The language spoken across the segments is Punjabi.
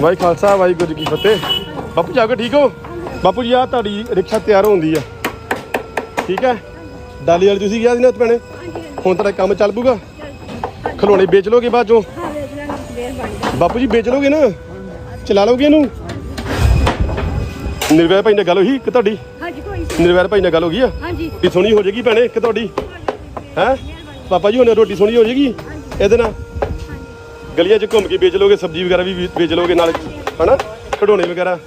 ਵਾਹਿ ਖਾਲਸਾ ਵਾਹਿਗੁਰੂ ਜੀ ਕੀ ਫਤਿਹ। ਬਾਪੂ ਜਾ ਕੇ ਠੀਕ ਹੋ? ਬਾਪੂ ਜੀ ਆ ਤੁਹਾਡੀ ਰਿਕਸ਼ਾ ਤਿਆਰ ਹੁੰਦੀ ਆ। ਠੀਕ ਹੈ? ਡਾਲੀ ਵਾਲੀ ਤੁਸੀਂ ਗਿਆ ਸੀ ਨਾ ਉੱਥੇ ਭੈਣੇ? ਹੁਣ ਤੁਹਾਡਾ ਕੰਮ ਚੱਲ ਪੂਗਾ ਖਲੋਣੇ ਵੇਚ ਲੋਗੇ ਬਾਅਦ ਚੋਂ? ਬਾਪੂ ਜੀ ਵੇਚ ਲੋਗੇ ਨਾ? ਚਲਾ ਲਓਗੇ ਇਹਨੂੰ? ਨਿਰਵੈਰ ਭਾਈ ਨਾਲ ਗੱਲ ਹੋਈ ਕਿ ਤੁਹਾਡੀ? ਹਾਂਜੀ ਕੋਈ ਨਿਰਵੈਰ ਭਾਈ ਨਾਲ ਗੱਲ ਹੋ ਗਈ ਆ? ਹਾਂਜੀ। ਰੋਟੀ ਸੋਹਣੀ ਹੋ ਜਾਏਗੀ ਭੈਣੇ ਕਿ ਤੁਹਾਡੀ? ਹੈ? ਪਾਪਾ ਜੀ ਹੁਣ ਰੋਟੀ ਸੋਹਣੀ ਹੋ ਜਾਏਗੀ? ਇਹਦੇ ਨਾਲ? ਗਲੀਆਂ 'ਚ ਘੁੰਮ ਕੇ ਵੇਚ ਲੋਗੇ ਸਬਜ਼ੀ ਵਗੈਰਾ ਵੀ ਵੇਚ ਲੋਗੇ ਨਾਲ ਹਨਾ? ਖਡੋਣੇ ਵਗੈਰਾ?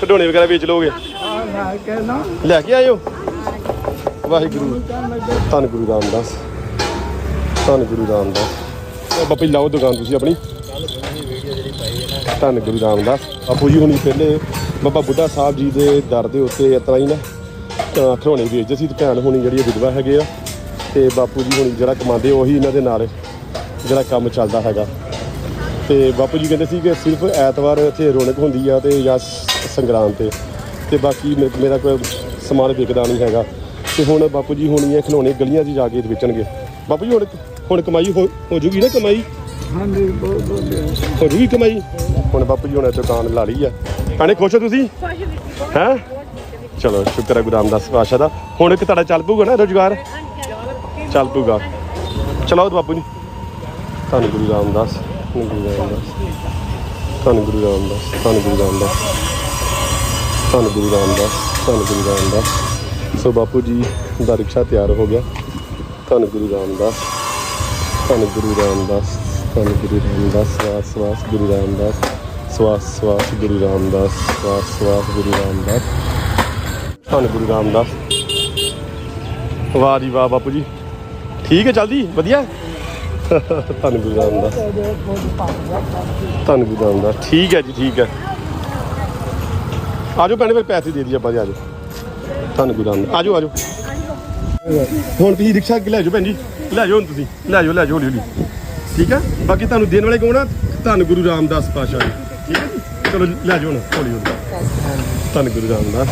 ਖਡੋਣੇ ਵਗੈਰਾ ਵੇਚ ਲੋਗੇ? ਲੈ ਕੇ ਆਇਓ। ਵਾਹਿਗੁਰੂ। ਧੰਨ ਗੁਰੂ ਰਾਮਦਾਸ। ਧੰਨ ਗੁਰੂ ਰਾਮਦਾਸ। ਬਾਪੀ ਲਾਓ ਦੁਕਾਨ ਤੁਸੀਂ ਆਪਣੀ। ਧੰਨ ਗੁਰੂ ਰਾਮਦਾਸ। ਬਾਪੂ ਜੀ ਹੁਣੀ ਪਹਿਲੇ ਬਾਬਾ ਬੁੱਢਾ ਸਾਹਿਬ ਜੀ ਦੇ ਦਰ ਦੇ ਉੱਤੇ ਇਸ ਤਰ੍ਹਾਂ ਹੀ ਨਾ ਖਿਡੌਣੇ ਵੇਚਦੇ ਸੀ ਤੇ ਭੈਣ ਹੁਣੀ ਜਿਹੜੀ ਵਿਧਵਾ ਹੈਗੇ ਆ ਤੇ ਬਾਪੂ ਜੀ ਹੁਣੀ ਜਿਹੜਾ ਕਮਾਉਂਦੇ ਉਹੀ ਇਹਨਾਂ ਦੇ ਨਾਲ ਜਿਹੜਾ ਕੰਮ ਚੱਲਦਾ ਹੈਗਾ। ਤੇ ਬਾਪੂ ਜੀ ਕਹਿੰਦੇ ਸੀ ਕਿ ਸਿਰਫ ਐਤਵਾਰ ਇੱਥੇ ਰੌਣਕ ਹੁੰਦੀ ਆ ਤੇ ਜਾਂ ਸ- ਸੰਗਰਾਂਦ ਤੇ। ਤੇ ਬਾਕੀ ਮੇ- ਮੇਰਾ ਕੋਈ ਸਮਾਨ ਵਿਕਦਾ ਨਹੀਂ ਹੈਗਾ। ਤੇ ਹੁਣ ਬਾਪੂ ਜੀ ਹੁਣੀ ਇਹ ਖਿਡੌਣੇ ਗਲੀਆਂ 'ਚ ਜਾ ਕੇ ਵੇਚਣਗੇ। ਬਾਪੂ ਜੀ ਹੁਣ ਹੁਣ ਕਮਾਈ ਹੋ ਹੋ ਜੂਗੀ ਨਾ ਕਮਾਈ? ਹਾਂਜੀ ਬਹੁਤ ਬਹੁਤ ਹੋ ਜੂਗੀ ਕਮਾਈ? ਹੁਣ ਬਾਪੂ ਜੀ ਹੁਣ ਦੁਕਾਨ ਲਾ ਲਈ ਆ। ਭੈਣੇ ਖੁਸ਼ ਹੋ ਤੁਸੀਂ? ਹੈ? ਚਲੋ ਸ਼ੁਕਰ ਹੈ ਗੁਰੂ ਰਾਮਦਾਸ ਪਾਸ਼ਾ ਦਾ। ਹੁਣ ਇੱਕ ਤੁਹਾਡਾ ਚੱਲ ਪੂਗਾ ਨਾ ਰੋਜ਼ਗਾਰ? ਚੱਲ ਪੂਗਾ ਚਲੋ ਬਾਪੂ ਜੀ। ਧੰਨ ਗੁਰੂ ਰਾਮਦਾਸ ਧੰਨ ਗੁਰੂ ਰਾਮਦਾਸ ਧੰਨ ਗੁਰੂ ਰਾਮਦਾਸ ਧੰਨ ਗੁਰੂ ਰਾਮਦਾਸ ਧੰਨ ਗੁਰੂ ਰਾਮਦਾਸ ਧੰਨ ਗੁਰੂ ਰਾਮਦਾਸ ਸੋ ਬਾਪੂ ਜੀ ਦਾ ਰਿਕਸ਼ਾ ਤਿਆਰ ਹੋ ਗਿਆ ਧੰਨ ਗੁਰੂ ਰਾਮਦਾਸ ਧੰਨ ਗੁਰੂ ਰਾਮਦਾਸ ਧੰਨ ਗੁਰੂ ਰਾਮਦਾਸ ਸਵਾਸ ਸਵਾਸ ਗੁਰੂ ਰਾਮਦਾਸ ਸਵਾਸ ਸਵਾਸ ਗੁਰੂ ਰਾਮਦਾਸ ਸਵਾਸ ਸਵਾਸ ਗੁਰੂ ਰਾਮਦਾਸ ਧੰਨ ਗੁਰੂ ਰਾਮਦਾਸ ਵਾਹ ਜੀ ਵਾਹ ਬਾਪੂ ਜੀ ਠੀਕ ਹੈ ਜਲਦੀ ਵਧੀਆ ਧੰਨ ਗੁਰੂ ਰਾਮਦਾਸ ਧੰਨ ਗੁਰੂ ਰਾਮਦਾਸ ਠੀਕ ਹੈ ਜੀ, ਠੀਕ ਹੈ। ਆਜੋ ਭੈਣੇ, ਫਿਰ ਪੈਸੇ ਦੇ ਦੀ ਆਪਾਂ ਜੀ, ਆਜੋ। ਧੰਨ ਗੁਰੂ ਰਾਮਦਾਸ ਆਜੋ ਆਜੋ। ਹੁਣ ਤੁਸੀਂ ਰਿਕਸ਼ਾ ਕਿ ਲੈ ਜਾਓ ਭੈਣ ਜੀ। ਲੈ ਜਾਓ ਹੁਣ ਤੁਸੀਂ। ਲੈ ਜਾਓ ਲੈ ਜਾਓ ਹੌਲੀ ਹੌਲੀ ਠੀਕ ਹੈ? ਬਾਕੀ ਤੁਹਾਨੂੰ ਦੇਣ ਵਾਲੇ ਕੌਣ ਆ? ਧੰਨ ਗੁਰੂ ਰਾਮਦਾਸ ਪਾਸ਼ਾ ਜੀ। ਠੀਕ ਹੈ ਚਲੋ ਲੈ ਜਾਓ ਹੁਣ ਹੌਲੀ ਹੌਲੀ ਧੰਨ ਗੁਰੂ ਰਾਮਦਾਸ